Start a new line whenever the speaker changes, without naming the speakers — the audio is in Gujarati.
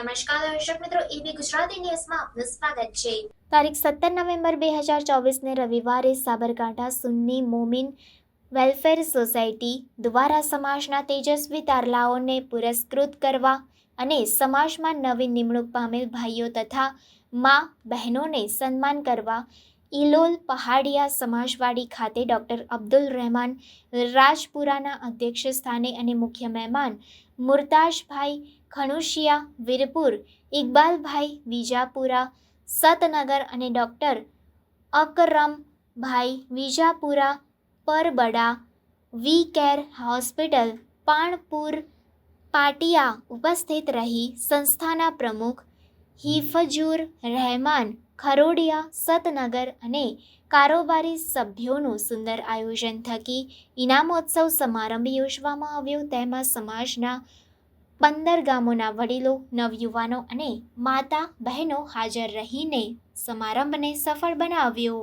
નમસ્કાર દર્શક મિત્રો એબી ગુજરાતી ન્યૂઝમાં આપનું સ્વાગત છે.
તારીખ સત્તર નવેમ્બર બે હજાર ચોવીસને રવિવારે સાબરકાંઠા સુન્ની મોમિન વેલફેર સોસાયટી દ્વારા સમાજના તેજસ્વી તારલાઓને પુરસ્કૃત કરવા અને સમાજમાં નવી નિમણૂક પામેલ ભાઈઓ તથા મા બહેનોને સન્માન કરવા ઇલોલ પહાડિયા સમાજવાડી ખાતે ડૉક્ટર અબ્દુલ રહેમાન રાજપુરાના અધ્યક્ષ સ્થાને અને મુખ્ય મહેમાન મુરતાજભાઈ ખણુશિયા વીરપુર, ઇકબાલભાઈ વિજાપુરા, સતનગર અને doctor Akrambhai Vijapura, Parabada, V care hospital Panpur Patiya ઉપસ્થિત રહી સંસ્થાના પ્રમુખ હિફજુર રહેમાન ખરોડિયા, સતનગર અને કારોબારી સભ્યોનું સુંદર આયોજન થકી ઇનામોત્સવ સમારંભ યોજવામાં આવ્યો. તેમાં સમાજના પંદર ગામોના વડીલો, નવયુવાનો અને માતા બહેનો હાજર રહીને સમારંભને સફળ બનાવ્યો.